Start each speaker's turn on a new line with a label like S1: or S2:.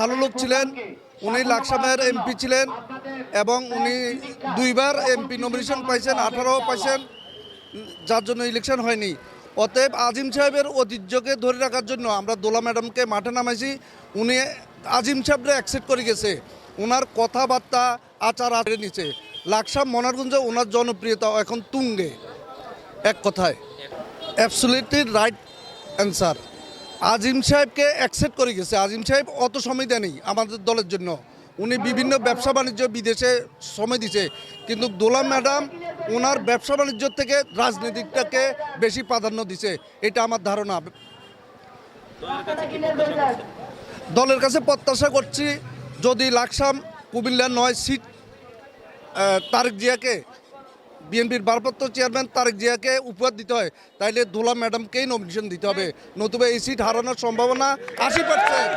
S1: ভালো লোক ছিলেন, উনি লাকসামের এমপি ছিলেন এবং উনি দুইবার এমপি নমিনেশন পাইছেন আঠারো পাইছেন, যার জন্য ইলেকশন হয়নি। অতএব আজিম সাহেবের ঐতিহ্যকে ধরে রাখার জন্য আমরা দোলা ম্যাডামকে মাঠে নামাইছি, উনি আজিম সাহেবরা অ্যাকসেপ্ট করে গেছে। ওনার কথাবার্তা, আচার আচরে নিচে। লাকসাম মনারগঞ্জে ওনার জনপ্রিয়তা এখন তুঙ্গে। এক কথায় অ্যাবসুলেটলি রাইট অ্যান্সার আজিম সাহেবকে অ্যাকসেপ্ট করে গেছে। আজিম সাহেব অত সময় দেয়নি আমাদের দলের জন্য। উনি বিভিন্ন ব্যবসা বাণিজ্য বিদেশে সময় দিছে। কিন্তু দোলা ম্যাডাম ওনার ব্যবসা বাণিজ্য থেকে রাজনীতিটাকে বেশি প্রাধান্য দিছে। এটা আমার ধারণা। দলের কাছে প্রত্যাশা করছি যদি লাকসাম কুমিল্লা নয় সিট তারেক জিয়াকে বিএনপির ভারপ্রাপ্ত চেয়ারম্যান তারেক জিয়াকে উপহার দিতে হয়। তাইলে দুলা ম্যাডামকেই নমিনেশন দিতে হবে। নতুবা এই সিট হারানোর সম্ভাবনা আশি পার্সেন্ট